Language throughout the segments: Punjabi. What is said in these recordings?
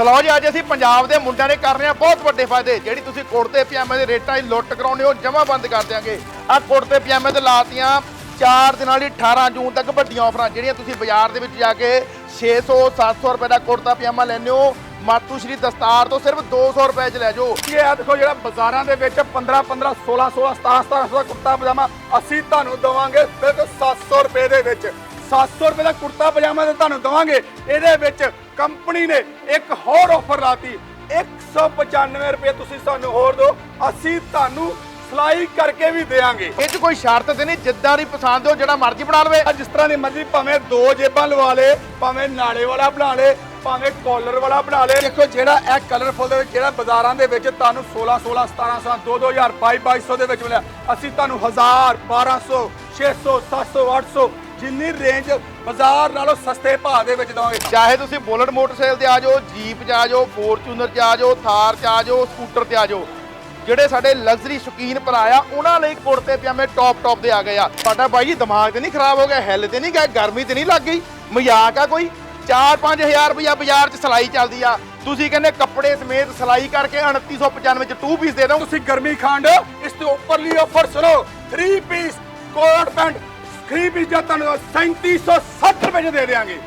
ਸਲੋ ਜੀ, ਅੱਜ ਅਸੀਂ ਪੰਜਾਬ ਦੇ ਮੁੰਡਿਆਂ ਨੇ ਕਰ ਰਹੇ ਹਾਂ ਬਹੁਤ ਵੱਡੇ ਫਾਇਦੇ। ਜਿਹੜੀ ਤੁਸੀਂ ਕੁੜਤੇ ਪਜਾਮੇ ਦੇ ਰੇਟਾਂ 'ਚ ਲੁੱਟ ਕਰਾਉਂਦੇ ਹੋ, ਜਮਾ ਬੰਦ ਕਰ ਦਿਆਂਗੇ। ਆ ਕੁੜਤੇ ਪਜਾਮੇ ਤੇ ਲਾਤੀਆਂ 4 ਦਿਨਾਂ ਲਈ 18 ਜੂਨ ਤੱਕ ਵੱਡੀਆਂ ਆਫਰਾਂ, ਜਿਹੜੀਆਂ ਤੁਸੀਂ ਬਾਜ਼ਾਰ ਦੇ ਵਿੱਚ ਜਾ ਕੇ 600 700 ਰੁਪਏ ਦਾ ਕੁੜਤਾ ਪਜਾਮਾ ਲੈਂਦੇ ਹੋ। ਮਾਤੂ ਸ਼੍ਰੀ ਦਸਤਾਰ ਤੋਂ ਸਿਰਫ 200 ਰੁਪਏ 'ਚ ਲੈ ਜਾਓ। ਇਹ ਆ ਦੇਖੋ ਜਿਹੜਾ ਬਾਜ਼ਾਰਾਂ ਦੇ ਵਿੱਚ 15 15 16 16 17 17 ਦਾ ਕੁੜਤਾ ਪਜਾਮਾ ਅਸੀਂ ਤੁਹਾਨੂੰ ਦਵਾਂਗੇ ਸਿਰਫ 700 ਰੁਪਏ ਦੇ ਵਿੱਚ। 700 ਰੁਪਏ ਦਾ ਕੁੜਤਾ ਪਜਾਮਾ ਤੇ ਤੁਹਾਨੂੰ ਦਵਾਂਗੇ। ਇਹਦੇ ਵਿੱਚ ਕੰਪਨੀ ਨੇ ਇੱਕ ਹੋਰ ਆਫਰ ਲਾਤੀ। 195 ਰੁਪਏ ਤੁਸੀਂ ਸਾਨੂੰ ਹੋਰ ਦਿਓ ਅਸੀਂ ਤੁਹਾਨੂੰ ਸਲਾਈ ਕਰਕੇ ਵੀ ਦੇਵਾਂਗੇ। ਇਹ 'ਚ ਕੋਈ ਸ਼ਰਤ ਤੇ ਨਹੀਂ ਜਿੱਦਾਂ ਦੀ ਪਸੰਦ ਹੋ ਜਿਹੜਾ ਮਰਜ਼ੀ ਬਣਾ ਲਵੇ। ਜਿਸ ਤਰ੍ਹਾਂ ਦੀ ਮਰਜ਼ੀ ਭਾਵੇਂ ਦੋ ਜੇਬਾਂ ਲਵਾ ਲੇ ਭਾਵੇਂ ਨਾਲੇ ਵਾਲਾ ਬਣਾ ਲੇ ਭਾਵੇਂ ਕਾਲਰ ਵਾਲਾ ਬਣਾ ਲੇ। ਦੇਖੋ ਜਿਹੜਾ ਇਹ ਕਲਰਫੁਲ ਦੇ ਵਿੱਚ ਜਿਹੜਾ ਬਾਜ਼ਾਰਾਂ ਦੇ ਵਿੱਚ ਤੁਹਾਨੂੰ 16 16 1700 2 2000 22 2200 ਦੇ ਵਿੱਚ ਮਿਲਿਆ। ਅਸੀਂ ਤੁਹਾਨੂੰ 1000 1200 600 700 800 ਜਿੰਨੀ ਰੇਂਜ ਬਾਜ਼ਾਰ ਨਾਲੋਂ ਸਸਤੇ ਭਾਅ ਦੇ ਵਿੱਚ ਦਵਾਂਗੇ। ਚਾਹੇ ਤੁਸੀਂ ਬੁਲਟ ਮੋਟਰਸਾਈਕਲ ਤੇ ਆ ਜਾਓ ਜੀਪ 'ਚ ਆ ਜਾਓ ਫੋਰਚੂਨਰ 'ਚ ਆ ਜਾਓ ਥਾਰ 'ਚ ਆ ਜਾਓ ਸਕੂਟਰ ਤੇ ਆ ਜਾਓ। ਜਿਹੜੇ ਸਾਡੇ ਲਗਜ਼ਰੀ ਸ਼ੌਕੀਨ ਭਰਾ ਆ ਉਹਨਾਂ ਲਈ ਕੁੜਤੇ ਪਜਾਮੇ ਟੌਪ ਟੌਪ ਦੇ ਆ ਗਏ ਆ। ਤੁਹਾਡਾ ਬਾਈ ਜੀ ਦਿਮਾਗ ਤੇ ਨਹੀਂ ਖਰਾਬ ਹੋ ਗਿਆ ਹਿੱਲ ਤੇ ਨਹੀਂ ਗਿਆ ਗਰਮੀ ਤੇ ਨਹੀਂ ਲੱਗ ਗਈ? ਮਜ਼ਾਕ ਆ ਕੋਈ? 4-5000 ਰੁਪਇਆ ਬਾਜ਼ਾਰ 'ਚ ਸਲਾਈ ਚੱਲਦੀ ਆ। ਤੁਸੀਂ ਕਹਿੰਦੇ ਕੱਪੜੇ ਸਮੇਤ ਸਲਾਈ ਕਰਕੇ 2995 'ਚ 2 ਪੀਸ ਦੇ ਦੋ ਤੁਸੀਂ ਗਰਮੀ ਖਾਂਡ ਇਸ ਤੇ ਉੱਪਰਲੀ ਆਫਰ ਸੁਣੋ। 3 ਪੀਸ ਕੋਟ ਪੈਂਟ 3 ਪੀਸ ਦਾ ਤੁਹਾਨੂੰ 3760 ਰੁਪਏ 'ਚ ਦੇ ਦੇਵਾਂਗੇ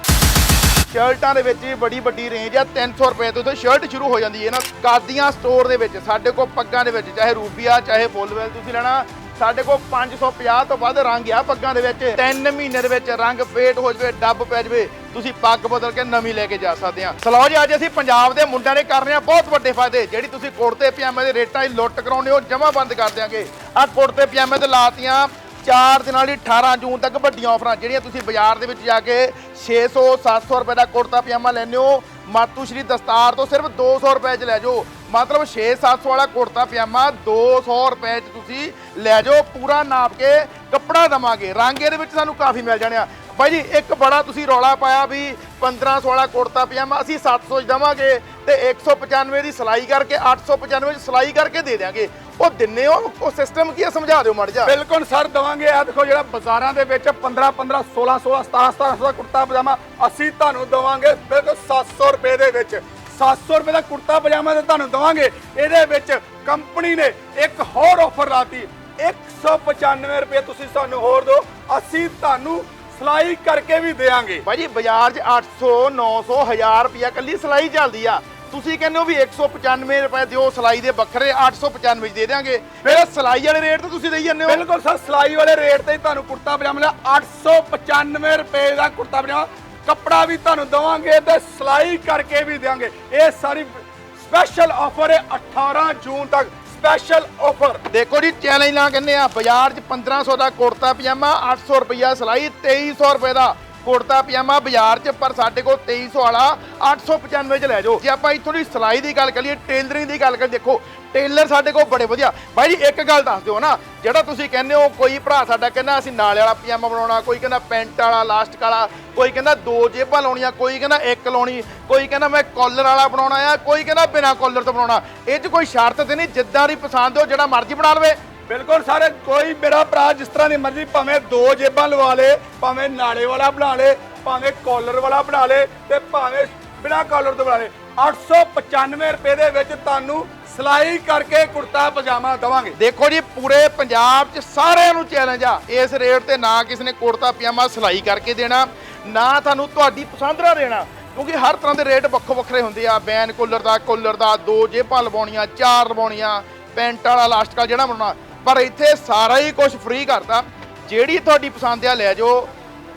ਸ਼ਰਟਾਂ ਦੇ ਵਿੱਚ ਵੀ ਬੜੀ ਵੱਡੀ ਰੇਂਜ ਆ 300 ਰੁਪਏ ਤੋਂ ਇੱਥੇ ਸ਼ਰਟ ਸ਼ੁਰੂ ਹੋ ਜਾਂਦੀ ਹੈ ਨਾ। ਕਾਦੀਆਂ ਸਟੋਰ ਦੇ ਵਿੱਚ, ਸਾਡੇ ਕੋਲ ਪੱਗਾਂ ਦੇ ਵਿੱਚ, ਚਾਹੇ ਰੂਬੀਆ ਚਾਹੇ ਫੁੱਲਵੈਲ ਤੁਸੀਂ ਲੈਣਾ, ਸਾਡੇ ਕੋਲ 550 ਤੋਂ ਵੱਧ ਰੰਗ ਆ ਪੱਗਾਂ ਦੇ ਵਿੱਚ। 3 ਮਹੀਨੇ ਦੇ ਵਿੱਚ ਰੰਗ ਫੇਟ ਹੋ ਜਵੇ, ਡੱਬ ਪੈ ਜਵੇ, ਤੁਸੀਂ ਪੱਗ ਬਦਲ ਕੇ ਨਵੀਂ ਲੈ ਕੇ ਜਾ ਸਕਦੇ ਆ। ਸਲੋ ਜੀ, ਅੱਜ ਅਸੀਂ ਪੰਜਾਬ ਦੇ ਮੁੰਡਿਆਂ ਨੇ ਕਰ ਰਹੇ ਹਾਂ ਬਹੁਤ ਵੱਡੇ ਫਾਇਦੇ। ਜਿਹੜੀ ਤੁਸੀਂ ਕੁੜਤੇ ਪਜਾਮੇ ਦੇ ਰੇਟਾਂ 'ਚ ਲੁੱਟ ਕਰਾਉਂਦੇ ਹੋ, ਜਮਾ ਬੰਦ ਕਰ ਦਿਆਂਗੇ। ਆ ਕੁੜਤੇ ਪਜਾਮੇ ਤੇ ਲਾਤੀਆਂ 4 ਦਿਨਾਂ ਲਈ 18 ਜੂਨ ਤੱਕ ਵੱਡੀਆਂ ਆਫਰਾਂ, ਜਿਹੜੀਆਂ ਤੁਸੀਂ ਬਾਜ਼ਾਰ ਦੇ ਵਿੱਚ ਜਾ ਕੇ 600 700 ਰੁਪਏ ਦਾ ਕੁੜਤਾ, ਪਜਾਮਾ ਲੈਂਦੇ ਹੋ ਮਾਤੂ ਸ਼੍ਰੀ ਦਸਤਾਰ ਤੋਂ ਸਿਰਫ 200 ਰੁਪਏ 'ਚ ਲੈ ਜਾਓ। ਮਤਲਬ 6-700 ਵਾਲਾ ਕੁੜਤਾ, ਪਜਾਮਾ 200 ਰੁਪਏ 'ਚ ਤੁਸੀਂ ਲੈ ਜਾਓ। ਪੂਰਾ ਨਾਪ ਕੇ ਕੱਪੜਾ ਦਵਾਂਗੇ। ਰੰਗ ਇਹਦੇ ਵਿੱਚ ਸਾਨੂੰ ਕਾਫੀ ਮਿਲ ਜਾਣੇ ਆ। ਬਾਈ ਜੀ, ਇੱਕ ਬੜਾ ਤੁਸੀਂ ਰੌਲਾ ਪਾਇਆ ਵੀ 1500 ਵਾਲਾ ਕੁੜਤਾ ਪਜਾਮਾ ਅਸੀਂ 700 'ਚ ਦਵਾਂਗੇ ਤੇ 195 ਦੀ ਸਿਲਾਈ ਕਰਕੇ 895 'ਚ ਸਿਲਾਈ ਕਰਕੇ ਦੇ ਦਿਆਂਗੇ। ਉਹ ਦਿੰਨੇ ਹੋ? ਉਹ ਸਿਸਟਮ ਕੀ ਹੈ? ਸਮਝਾ ਦਿਓ ਮੜ ਜਾ ਬਿਲਕੁਲ ਸਰ, ਦਵਾਂਗੇ। ਆ ਦੇਖੋ ਜਿਹੜਾ ਬਾਜ਼ਾਰਾਂ ਦੇ ਵਿੱਚ 15 15 16 16 17 1700 ਦਾ ਕੁੜਤਾ ਪਜਾਮਾ ਅਸੀਂ ਤੁਹਾਨੂੰ ਦਵਾਂਗੇ। ਬਿਲਕੁਲ 700 ਰੁਪਏ ਦੇ ਵਿੱਚ। 700 ਰੁਪਏ ਦਾ ਕੁੜਤਾ ਪਜਾਮਾ ਤੇ ਤੁਹਾਨੂੰ ਦਵਾਂਗੇ। ਇਹਦੇ ਵਿੱਚ ਕੰਪਨੀ ਨੇ ਇੱਕ ਹੋਰ ਆਫਰ ਲਾਤੀ। 195 ਰੁਪਏ ਤੁਸੀਂ ਸਾਨੂੰ ਹੋਰ ਦਿਓ। ਅਸੀਂ ਤੁਹਾਨੂੰ ਸਲਾਈ ਕਰਕੇ ਵੀ ਦੇਵਾਂਗੇ। ਭਾਈ ਜੀ ਬਾਜ਼ਾਰ 'ਚ 800 900 1000 ਰੁਪਿਆ ਕੱਲੀ ਸਿਲਾਈ ਚੱਲਦੀ ਆ। ਤੁਸੀਂ ਕਹਿੰਦੇ ਹੋ ਵੀ 195 ਰੁਪਏ ਦਿਓ ਸਿਲਾਈ ਦੇ ਵੱਖਰੇ 895 ਚ ਦੇ ਦਿਆਂਗੇ। ਫਿਰ ਸਿਲਾਈ ਵਾਲੇ ਰੇਟ ਤੇ ਤੁਸੀਂ ਦੇਈ ਜਾਂਦੇ ਹੋ। ਬਿਲਕੁਲ ਸਰ ਸਿਲਾਈ ਵਾਲੇ ਰੇਟ ਤੇ ਤੁਹਾਨੂੰ ਕੁੜਤਾ ਪਜਾਮਾ ਮਿਲਿਆ। 895 ਰੁਪਏ ਦਾ ਕੁੜਤਾ ਪਜਾਮਾ। ਕੱਪੜਾ ਵੀ ਤੁਹਾਨੂੰ ਦਵਾਂਗੇ ਤੇ ਸਿਲਾਈ ਕਰਕੇ ਵੀ ਦੇਵਾਂਗੇ ਇਹ ਸਾਰੀ ਸਪੈਸ਼ਲ ਆਫਰ ਹੈ 18 ਜੂਨ ਤੱਕ। Special offer. ਦੇਖੋ ਜੀ, ਚੈਲੰਜ ਲਾ ਕਹਿੰਦੇ ਆ, ਬਾਜ਼ਾਰ 'ਚ 1500 ਦਾ ਕੁੜਤਾ ਪਜਾਮਾ 800 ਰੁਪਇਆ ਸਿਲਾਈ 2300 ਰੁਪਏ ਦਾ। ਕੁੜਤਾ ਪਜਾਮਾ ਬਾਜ਼ਾਰ 'ਚ, ਪਰ ਸਾਡੇ ਕੋਲ 2300 ਵਾਲਾ 895 ਚ ਲੈ ਜਾਓ। ਜੇ ਆਪਾਂ ਇੱਥੋਂ ਦੀ ਸਿਲਾਈ ਦੀ ਗੱਲ ਕਰੀਏ, ਟੇਲਰਿੰਗ ਦੀ ਗੱਲ ਕਰੀਏ, ਦੇਖੋ, ਟੇਲਰ ਸਾਡੇ ਕੋਲ ਬੜੇ ਵਧੀਆ। ਬਾਈ ਜੀ, ਇੱਕ ਗੱਲ ਦੱਸ ਦਿਓ ਨਾ, ਜਿਹੜਾ ਤੁਸੀਂ ਕਹਿੰਦੇ ਹੋ, ਕੋਈ ਭਰਾ ਸਾਡਾ ਕਹਿੰਦਾ, ਅਸੀਂ ਨਾਲੇ ਵਾਲਾ ਪਜਾਮਾ ਬਣਾਉਣਾ, ਕੋਈ ਕਹਿੰਦਾ ਪੈਂਟ ਵਾਲਾ, ਲਾਸਟਿਕ ਵਾਲਾ, ਕੋਈ ਕਹਿੰਦਾ ਦੋ ਜੇਬਾਂ ਲਾਉਣੀਆਂ, ਕੋਈ ਕਹਿੰਦਾ ਇੱਕ ਲਾਉਣੀ, ਕੋਈ ਕਹਿੰਦਾ ਮੈਂ ਕਾਲਰ ਵਾਲਾ ਬਣਾਉਣਾ ਆ, ਕੋਈ ਕਹਿੰਦਾ ਬਿਨਾ ਕਾਲਰ ਤੋਂ ਬਣਾਉਣਾ। ਇਹ 'ਚ ਕੋਈ ਸ਼ਰਤ ਤੇ ਨਹੀਂ, ਜਿੱਦਾਂ ਦੀ ਪਸੰਦ ਹੋ, ਜਿਹੜਾ ਮਰਜ਼ੀ ਬਣਾ ਲਵੇ। ਬਿਲਕੁਲ ਸਾਰੇ, ਕੋਈ ਮੇਰਾ ਭਰਾ ਜਿਸ ਤਰ੍ਹਾਂ ਦੀ ਮਰਜ਼ੀ ਭਾਵੇਂ ਦੋ ਜੇਬਾਂ ਲਵਾ ਲੇ, ਭਾਵੇਂ ਨਾਲੇ ਵਾਲਾ ਬਣਾ ਲੇ, ਭਾਵੇਂ ਕਾਲਰ ਵਾਲਾ ਬਣਾ ਲੇ ਤੇ ਭਾਵੇਂ ਬਿਨਾ ਕਾਲਰ ਤੋਂ ਬਣਾ ਲੇ 895 ਰੁਪਏ ਦੇ ਵਿੱਚ ਤੁਹਾਨੂੰ ਸਿਲਾਈ ਕਰਕੇ ਕੁੜਤਾ, ਪਜਾਮਾ ਦਵਾਂਗੇ। ਦੇਖੋ ਜੀ, ਪੂਰੇ ਪੰਜਾਬ 'ਚ ਸਾਰਿਆਂ ਨੂੰ ਚੈਲੰਜ ਆ। ਇਸ ਰੇਟ ਤੇ ਨਾ ਕਿਸੇ ਨੇ ਕੁੜਤਾ, ਪਜਾਮਾ ਸਿਲਾਈ ਕਰਕੇ ਦੇਣਾ, ਨਾ ਤੁਹਾਨੂੰ ਤੁਹਾਡੀ ਪਸੰਦ ਦਾ ਦੇਣਾ, ਕਿਉਂਕਿ ਹਰ ਤਰ੍ਹਾਂ ਦੇ ਰੇਟ ਵੱਖੋ ਵੱਖਰੇ ਹੁੰਦੇ ਆ। ਬੈਨ ਕੋਲਰ ਦਾ ਕੋਲਰ ਦਾ, ਦੋ ਜੇਬਾਂ ਲਵਾਉਣੀਆਂ, ਚਾਰ ਲਵਾਉਣੀਆਂ, ਪੈਂਟ ਵਾਲਾ ਲਾਸਟਿਕ ਵਾਲਾ ਜਿਹੜਾ ਬਣਾਉਣਾ ਪਰ ਇੱਥੇ ਸਾਰਾ ਹੀ ਕੁਝ ਫ੍ਰੀ ਕਰਤਾ। ਜਿਹੜੀ ਤੁਹਾਡੀ ਪਸੰਦ ਆ ਲੈ ਜਾਓ।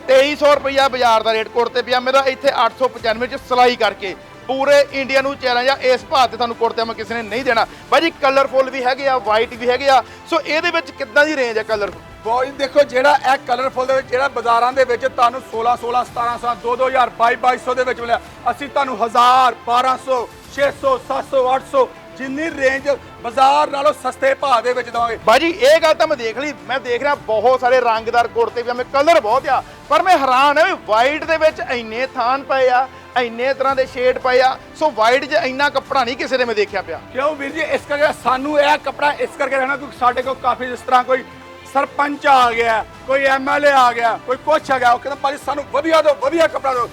2300 ਰੁਪਈਆ ਬਾਜ਼ਾਰ ਦਾ ਰੇਟ ਕੁੜਤੇ ਪਿਆ ਮੇਰਾ ਇੱਥੇ 895 ਚ ਸਿਲਾਈ ਕਰਕੇ ਪੂਰੇ ਇੰਡੀਆ ਨੂੰ ਚੈਲੰਜ ਆ। ਇਸ ਭਾਅ ਤੇ ਤੁਹਾਨੂੰ ਕੁੜਤੇ ਮੈਂ ਕਿਸੇ ਨੇ ਨਹੀਂ ਦੇਣਾ। ਬਾਈ ਜੀ ਕਲਰਫੁੱਲ ਵੀ ਹੈਗੇ ਆ ਵਾਈਟ ਵੀ ਹੈਗੇ ਆ। ਸੋ ਇਹਦੇ ਵਿੱਚ ਕਿੱਦਾਂ ਦੀ ਰੇਂਜ ਆ ਕਲਰਫੁੱਲ ਬੋਈ ਦੇਖੋ, ਜਿਹੜਾ ਇਹ ਕਲਰਫੁਲ ਦੇ ਵਿੱਚ, ਜਿਹੜਾ ਬਾਜ਼ਾਰਾਂ ਦੇ ਵਿੱਚ ਤੁਹਾਨੂੰ 16 16 1700 2 2000 22 2200 ਦੇ ਵਿੱਚ ਮਿਲਿਆ। ਅਸੀਂ ਤੁਹਾਨੂੰ 1000 1200 600 700 800 ਜਿੰਨੀ ਰੇਂਜ ਬਾਜ਼ਾਰ ਨਾਲੋਂ ਸਸਤੇ ਭਾਅ ਦੇ ਵਿੱਚ ਦਵਾਂਗੇ। ਬਾਜੀ ਇਹ ਗੱਲ ਤਾਂ ਮੈਂ ਦੇਖ ਲਈ। ਮੈਂ ਦੇਖ ਰਿਹਾ ਬਹੁਤ ਸਾਰੇ ਰੰਗਦਾਰ ਕੁੜਤੇ ਵੀ ਆ ਕਲਰ ਬਹੁਤ ਆ ਪਰ ਮੈਂ ਹੈਰਾਨ ਆ ਵੀ ਵਾਈਟ ਦੇ ਵਿੱਚ ਇੰਨੇ ਥਾਨ ਪਏ ਆ ਇੰਨੇ ਤਰ੍ਹਾਂ ਦੇ ਸ਼ੇਡ ਪਏ ਆ ਸੋ ਵਾਈਟ 'ਚ ਇੰਨਾ ਕੱਪੜਾ ਨਹੀਂ ਕਿਸੇ ਦੇ ਮੈਂ ਦੇਖਿਆ ਪਿਆ। ਕਿਉਂ ਵੀਰ ਜੀ? ਇਸ ਕਰਕੇ ਸਾਨੂੰ ਇਹ ਕੱਪੜਾ ਇਸ ਕਰਕੇ ਰਹਿਣਾ ਕਿਉਂਕਿ ਸਾਡੇ ਕੋਲ ਕਾਫੀ ਜਿਸ ਤਰ੍ਹਾਂ ਕੋਈ ਸਰਪੰਚ ਆ ਗਿਆ ਕੋਈ ਐਮਐਲਏ ਆ ਗਿਆ ਕੋਈ ਕੁਛ ਆ ਗਿਆ ਉਹ ਕਹਿੰਦਾ ਭਾਜੀ ਸਾਨੂੰ ਵਧੀਆ ਤੋਂ ਵਧੀਆ ਕੱਪੜਾ ਦਿਓ।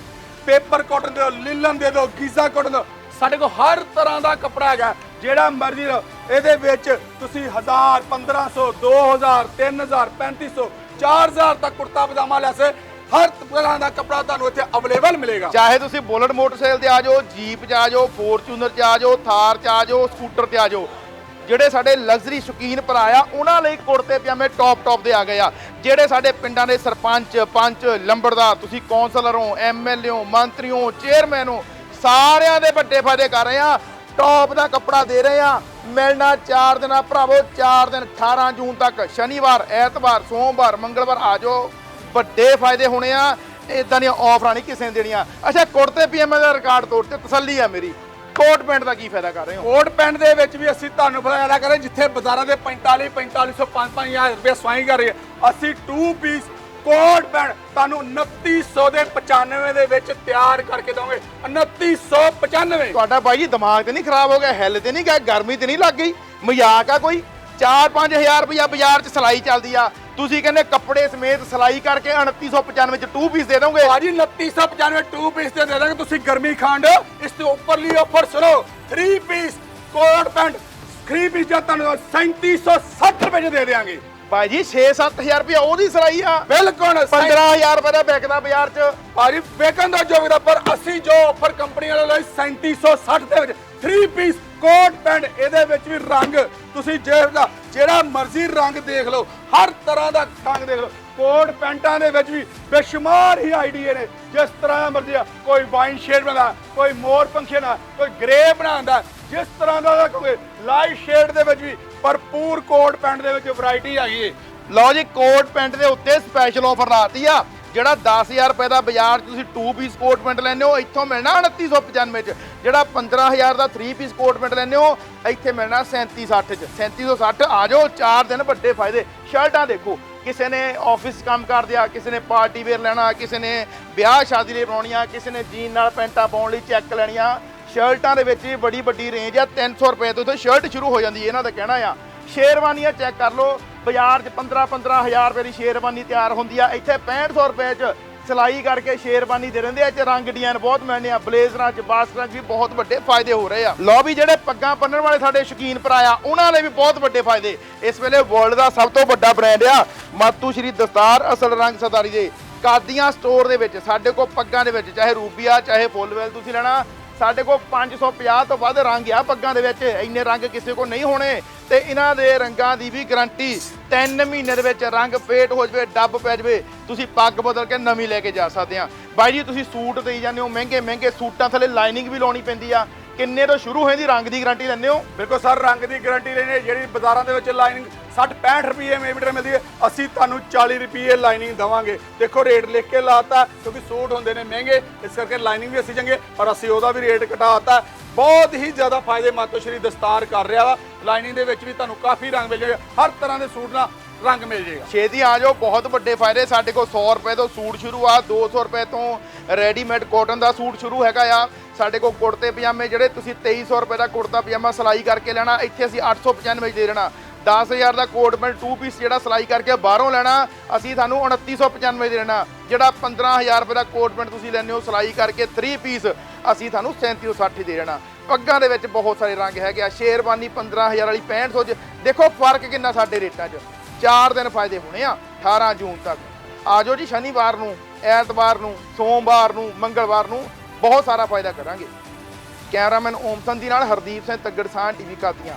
ਪੇਪਰ ਕਾਟਨ ਦਿਓ ਲਿਲਨ ਦੇ ਦਿਓ ਗੀਜ਼ਾ ਕਾਟਨ ਦਿਓ। ਸਾਡੇ ਕੋਲ ਹਰ ਤਰ੍ਹਾਂ ਦਾ ਕੱਪੜਾ ਹੈਗਾ। ਜਿਹੜਾ ਮਰਜ਼ੀ ਲਓ ਇਹਦੇ ਵਿੱਚ ਤੁਸੀਂ 1000 1500 2000 3000 3500 4000 ਤੱਕ ਕੁੜਤਾ ਪਜਾਮਾ ਲੈ ਸੇ ਹਰ ਤਰ੍ਹਾਂ ਦਾ ਕੱਪੜਾ ਤੁਹਾਨੂੰ ਇੱਥੇ ਅਵੇਲੇਬਲ ਮਿਲੇਗਾ। ਚਾਹੇ ਤੁਸੀਂ ਬੁਲਟ ਮੋਟਰਸਾਈਕਲ ਤੇ ਆ ਜਾਓ, ਜੀਪ 'ਚ ਆ ਜਾਓ ਫੋਰਚੂਨਰ 'ਚ ਆ ਜਾਓ, ਥਾਰ 'ਚ ਆ ਜਾਓ ਸਕੂਟਰ ਤੇ ਆ ਜਾਓ। ਜਿਹੜੇ ਸਾਡੇ ਲਗਜ਼ਰੀ ਸ਼ੌਕੀਨ ਭਰਾ ਆ, ਉਹਨਾਂ ਲਈ ਕੁੜਤੇ ਪਜਾਮੇ ਟੌਪ ਟੌਪ ਦੇ ਆ ਗਏ ਆ। ਜਿਹੜੇ ਸਾਡੇ ਪਿੰਡਾਂ ਦੇ ਸਰਪੰਚ, ਪੰਚ, ਲੰਬੜਦਾਰ, ਤੁਸੀਂ ਕੌਂਸਲਰ ਹੋ ਐਮਐਲਏ ਹੋ, ਮੰਤਰੀ ਹੋ ਚੇਅਰਮੈਨ ਹੋ, ਸਾਰਿਆਂ ਦੇ ਵੱਡੇ ਫਾਇਦੇ ਕਰ ਰਹੇ ਆ। ਟੌਪ ਦਾ ਕੱਪੜਾ ਦੇ ਰਹੇ ਆ ਮਿਲਣਾ 4 ਦਿਨਾਂ ਭਰਾਵੋ 4 ਦਿਨ 18 ਜੂਨ ਤੱਕ, ਸ਼ਨੀਵਾਰ, ਐਤਵਾਰ, ਸੋਮਵਾਰ, ਮੰਗਲਵਾਰ ਆ ਜਾਓ। ਵੱਡੇ ਫਾਇਦੇ ਹੋਣੇ ਆ ਇਦਾਂ ਦੀਆਂ ਆਫਰਾਂ ਨਹੀਂ ਕਿਸੇ ਨੇ ਦੇਣੀਆਂ। ਅੱਛਾ, ਕੁੜਤੇ ਪੀਐਮਏ ਦਾ ਰਿਕਾਰਡ ਤੋੜ ਤੇ ਤਸੱਲੀ ਆ ਮੇਰੀ। ਕੋਟ ਪੈਂਟ ਦਾ ਕੀ ਫਾਇਦਾ ਕਰ ਰਹੇ ਹੋ? ਕੋਟ ਪੈਂਟ ਦੇ ਵਿੱਚ ਵੀ ਅਸੀਂ ਤੁਹਾਨੂੰ ਫਾਇਦਾ ਕਰ ਰਹੇ ਜਿੱਥੇ ਬਾਜ਼ਾਰਾਂ ਦੇ 45 4500 5-5000 ਰੁਪਏ ਸਵਾਈ ਕਰ ਰਹੇ ਅਸੀਂ 2 ਪੀਸ ਕੋਟ ਪੈਂਟ ਤੁਹਾਨੂੰ 2900 ਦੇ 95 ਦੇ ਵਿੱਚ ਤਿਆਰ ਕਰਕੇ ਦਵਾਂਗੇ। 2995 ਤੁਹਾਡਾ ਬਾਈ ਜੀ ਦਿਮਾਗ ਤੇ ਨਹੀਂ ਖਰਾਬ ਹੋ ਗਿਆ ਹਿੱਲ ਤੇ ਨਹੀਂ ਗਿਆ ਗਰਮੀ ਤੇ ਨਹੀਂ ਲੱਗ ਗਈ? ਮਜ਼ਾਕ ਆ ਕੋਈ? 4-5000 ਰੁਪਇਆ ਬਾਜ਼ਾਰ 'ਚ ਸਿਲਾਈ ਚੱਲਦੀ ਆ। ਤੁਸੀਂ ਕਹਿੰਦੇ ਕੱਪੜੇ ਸਮੇਤ ਸਿਲਾਈ ਕਰਕੇ 2995 'ਚ 2 ਪੀਸ ਦੇ ਦੋਗੇ? ਭਾਜੀ 2995 2 ਪੀਸ ਦੇ ਦਾਂਗੇ। ਤੁਸੀਂ ਗਰਮੀ ਖੰਡ ਇਸ ਤੇ ਉੱਪਰਲੀ ਆਫਰ ਸੁਣੋ। 3 ਪੀਸ ਕੋਟ ਪੈਂਟ 3 ਪੀਸ ਜਾਂ ਤੁਹਾਨੂੰ 3760 ਰੁਪਏ ਦੇ ਦੇਵਾਂਗੇ ਬਾਈ ਜੀ 6-7000 ਰੁਪਇਆ ਉਹਦੀ ਸਿਲਾਈ ਆ। ਬਿਲਕੁਲ 15000 ਰੁਪਏ ਦਾ ਵਿਕਦਾ ਬਾਜ਼ਾਰ 'ਚ। ਭਾਜੀ ਵੇਖਣ ਦਾ ਜੋਗਦਾ ਪਰ ਅਸੀਂ ਜੋ ਆਫਰ ਕੰਪਨੀ ਵਾਲੇ ਲਈ 3760 ਦੇ ਵਿੱਚ 3 ਪੀਸ ਕੋਟ ਪੈਂਟ ਇਹਦੇ ਵਿੱਚ ਵੀ ਰੰਗ ਤੁਸੀਂ ਜਿਹੜਾ ਜਿਹੜਾ ਮਰਜ਼ੀ ਰੰਗ ਦੇਖ ਲਓ ਹਰ ਤਰ੍ਹਾਂ ਦਾ ਰੰਗ ਦੇਖ ਲਓ। ਕੋਟ ਪੈਂਟਾਂ ਦੇ ਵਿੱਚ ਵੀ ਬੇਸ਼ੁਮਾਰ ਹੀ ਆਈਡੀਏ ਨੇ। ਜਿਸ ਤਰ੍ਹਾਂ ਮਰਜ਼ੀ ਆ ਕੋਈ ਵਾਈਨ ਸ਼ੇਡ ਬਣਾਉਂਦਾ ਕੋਈ ਮੋਰ ਪੰਖੇ ਨਾਲ ਕੋਈ ਗ੍ਰੇ ਬਣਾਉਂਦਾ ਜਿਸ ਤਰ੍ਹਾਂ ਦਾ ਦਾ ਕੋਈ ਲਾਈਟ ਸ਼ੇਡ ਦੇ ਵਿੱਚ ਵੀ ਭਰਪੂਰ ਕੋਟ ਪੈਂਟ ਦੇ ਵਿੱਚ ਵੈਰਾਈਟੀ ਹੈਗੀ ਏ। ਲਓ ਜੀ, ਕੋਟ ਪੈਂਟ ਦੇ ਉੱਤੇ ਸਪੈਸ਼ਲ ਆਫਰ ਲਾਤੀ ਆ, ਜਿਹੜਾ 10000 ਰੁਪਏ ਦਾ ਬਾਜ਼ਾਰ 'ਚ ਤੁਸੀਂ 2 ਪੀਸ ਕੋਟ ਪੈਂਟ ਲੈਂਦੇ ਹੋ, ਇੱਥੋਂ ਮਿਲਣਾ 2995 'ਚ। ਜਿਹੜਾ 15000 ਦਾ 3 ਪੀਸ ਕੋਟ ਪੈਂਟ ਲੈਂਦੇ ਹੋ, ਇੱਥੇ ਮਿਲਣਾ 3760 'ਚ। 3760 ਆ ਜਾਓ 4 ਦਿਨ ਵੱਡੇ ਫਾਇਦੇ। ਸ਼ਰਟਾਂ ਦੇਖੋ, ਕਿਸੇ ਨੇ ਆਫਿਸ ਕੰਮ ਕਰਦੇ ਆ ਕਿਸੇ ਨੇ ਪਾਰਟੀ ਵੇਅਰ ਲੈਣਾ, ਕਿਸੇ ਨੇ ਵਿਆਹ ਸ਼ਾਦੀ ਲਈ ਬਣਾਉਣੀਆਂ, ਕਿਸੇ ਨੇ ਜੀਨ ਨਾਲ ਪੈਂਟਾਂ ਪਾਉਣ ਲਈ ਚੈੱਕ ਲੈਣੀਆਂ। ਸ਼ਰਟਾਂ ਦੇ ਵਿੱਚ ਵੀ ਬੜੀ ਵੱਡੀ ਰੇਂਜ ਆ 300 ਰੁਪਏ ਤੋਂ ਇੱਥੇ ਸ਼ਰਟ ਸ਼ੁਰੂ ਹੋ ਜਾਂਦੀ ਹੈ, ਇਹਨਾਂ ਦਾ ਕਹਿਣਾ ਆ। ਸ਼ੇਰਵਾਨੀਆਂ ਚੈੱਕ ਕਰ ਲਓ, ਬਾਜ਼ਾਰ 'ਚ 15 15000 ਰੁਪਏ ਦੀ ਸ਼ੇਰਵਾਨੀ ਤਿਆਰ ਹੁੰਦੀ ਆ। ਇੱਥੇ 6500 ਰੁਪਏ 'ਚ ਸਿਲਾਈ ਕਰਕੇ ਸ਼ੇਰਵਾਨੀ ਦੇ ਰਹਿੰਦੇ ਆ ਇਹ 'ਚ ਰੰਗ ਡਿਜ਼ਾਈਨ ਬਹੁਤ ਮਿਲਣੇ ਆ, ਬਲੇਜ਼ਰਾਂ 'ਚ ਬਾਸਕਰਾਂ 'ਚ ਵੀ ਬਹੁਤ ਵੱਡੇ ਫਾਇਦੇ ਹੋ ਰਹੇ ਆ। ਲੋ ਵੀ ਜਿਹੜੇ ਪੱਗਾਂ ਬੰਨਣ ਵਾਲੇ ਸਾਡੇ ਸ਼ੌਕੀਨ ਭਰਾ ਆ, ਉਹਨਾਂ ਲਈ ਵੀ ਬਹੁਤ ਵੱਡੇ ਫਾਇਦੇ। ਇਸ ਵੇਲੇ ਵਰਲਡ ਦਾ ਸਭ ਤੋਂ ਵੱਡਾ ਬ੍ਰਾਂਡ ਆ, ਮਾਤੂ ਸ਼੍ਰੀ ਦਸਤਾਰ ਅਸਲ ਰੰਗ ਸਦਾਰੀ ਦੇ। ਕਾਦੀਆਂ ਸਟੋਰ ਦੇ ਵਿੱਚ, ਸਾਡੇ ਕੋਲ ਪੱਗਾਂ ਦੇ ਵਿੱਚ, ਚਾਹੇ ਰੂਬੀਆ ਚਾਹੇ ਫੁੱਲਵੈਲ ਤੁਸੀਂ ਲੈਣਾ ਸਾਡੇ ਕੋਲ 550 ਤੋਂ ਵੱਧ ਰੰਗ ਆ ਪੱਗਾਂ ਦੇ ਵਿੱਚ। ਇੰਨੇ ਰੰਗ ਕਿਸੇ ਕੋਲ ਨਹੀਂ ਹੋਣੇ। ਤੇ ਇਹਨਾਂ ਦੇ ਰੰਗਾਂ ਦੀ ਵੀ ਗਾਰੰਟੀ। 3 ਮਹੀਨੇ ਦੇ ਵਿੱਚ ਰੰਗ ਫੇਟ ਹੋ ਜਵੇ, ਡੱਬ ਪੈ ਜਵੇ, ਤੁਸੀਂ ਪੱਗ ਬਦਲ ਕੇ ਨਵੀਂ ਲੈ ਕੇ ਜਾ ਸਕਦੇ ਆ। ਬਾਈ ਜੀ, ਤੁਸੀਂ ਸੂਟ ਦੇਈ ਜਾਂਦੇ ਹੋ ਮਹਿੰਗੇ ਮਹਿੰਗੇ ਸੂਟਾਂ ਥੱਲੇ ਲਾਈਨਿੰਗ ਵੀ ਲਾਉਣੀ ਪੈਂਦੀ ਆ। ਕਿੰਨੇ ਤੋਂ ਸ਼ੁਰੂ ਹੋਏ ਦੀ ਰੰਗ ਦੀ ਗਾਰੰਟੀ ਲੈਂਦੇ ਹੋ? ਬਿਲਕੁਲ ਸਰ, ਰੰਗ ਦੀ ਗਾਰੰਟੀ ਲੈਣੀ ਹੈ, ਜਿਹੜੀ ਬਾਜ਼ਾਰਾਂ ਦੇ ਵਿੱਚ ਲਾਈਨਿੰਗ 60 65 ਰੁਪਏ ਮੀਟਰ ਮਿਲਦੀ ਹੈ, ਅਸੀਂ ਤੁਹਾਨੂੰ 40 ਰੁਪਏ ਲਾਈਨਿੰਗ ਦਵਾਂਗੇ। ਦੇਖੋ, ਰੇਟ ਲਿਖ ਕੇ ਲਾਤਾ, ਕਿਉਂਕਿ ਸੂਟ ਹੁੰਦੇ ਨੇ ਮਹਿੰਗੇ, ਇਸ ਕਰਕੇ ਲਾਈਨਿੰਗ ਵੀ ਅਸੀਂ ਚੰਗੇ, ਪਰ ਅਸੀਂ ਉਹਦਾ ਵੀ ਰੇਟ ਘਟਾਤਾ। ਬਹੁਤ ਹੀ ਜ਼ਿਆਦਾ ਫਾਇਦੇ ਮਾਤੋ ਸ਼੍ਰੀ ਦਸਤਾਰ ਕਰ ਰਿਹਾ ਵਾ। ਲਾਈਨਿੰਗ ਦੇ ਵਿੱਚ ਵੀ ਤੁਹਾਨੂੰ ਕਾਫੀ ਰੰਗ ਮਿਲ ਜਾਏਗਾ ਹਰ ਤਰ੍ਹਾਂ ਦੇ ਸੂਟ ਨਾਲ ਰੰਗ ਮਿਲ ਜਾਏਗਾ। ਛੇਤੀ ਆ ਜਾਓ, ਬਹੁਤ ਵੱਡੇ ਫਾਇਦੇ। ਸਾਡੇ ਕੋਲ 100 ਰੁਪਏ ਤੋਂ ਸੂਟ ਸ਼ੁਰੂ ਆ 200 ਰੁਪਏ ਤੋਂ ਰੈਡੀਮੇਡ ਕਾਟਨ ਦਾ ਸੂਟ ਸ਼ੁਰੂ ਹੈਗਾ ਆ। ਸਾਡੇ ਕੋਲ ਕੁੜਤੇ, ਪਜਾਮੇ ਜਿਹੜੇ ਤੁਸੀਂ 2300 ਰੁਪਏ ਦਾ ਕੁੜਤਾ, ਪਜਾਮਾ ਸਿਲਾਈ ਕਰਕੇ ਲੈਣਾ, ਇੱਥੇ ਅਸੀਂ 895 ਚ ਦੇ ਦੇਣਾ। 10000 ਦਾ ਕੋਟ ਪੈਂਟ 2 ਪੀਸ ਜਿਹੜਾ ਸਿਲਾਈ ਕਰਕੇ ਬਾਹਰੋਂ ਲੈਣਾ, ਅਸੀਂ ਤੁਹਾਨੂੰ 2995 ਦੇ ਦੇਣਾ। ਜਿਹੜਾ 15000 ਰੁਪਏ ਦਾ ਕੋਟ ਪੈਂਟ ਤੁਸੀਂ ਲੈਂਦੇ ਹੋ ਸਿਲਾਈ ਕਰਕੇ 3 ਪੀਸ ਅਸੀਂ ਤੁਹਾਨੂੰ 3760 ਦੇ ਦੇਣਾ। ਪੱਗਾਂ ਦੇ ਵਿੱਚ ਬਹੁਤ ਸਾਰੇ ਰੰਗ ਹੈਗੇ ਆ, ਸ਼ੇਰਵਾਨੀ 15000 ਵਾਲੀ 6500 ਚ ਦੇਖੋ ਫ਼ਰਕ ਕਿੰਨਾ ਸਾਡੇ ਰੇਟਾਂ 'ਚ। 4 ਦਿਨ ਫਾਇਦੇ ਹੋਣੇ ਆ 18 ਜੂਨ ਤੱਕ। ਆਜੋ ਜੀ ਸ਼ਨੀਵਾਰ ਨੂੰ, ਐਤਵਾਰ ਨੂੰ, ਸੋਮਵਾਰ ਨੂੰ, ਮੰਗਲਵਾਰ ਨੂੰ ਬਹੁਤ ਸਾਰਾ ਫਾਇਦਾ ਕਰਾਂਗੇ। ਕੈਮਰਾਮੈਨ ਓਮਸਨ ਦੀ ਨਾਲ ਹਰਦੀਪ ਸਿੰਘ ਤੱਗੜਸਾਨ ਟੀਵੀ ਕਾਦੀਆਂ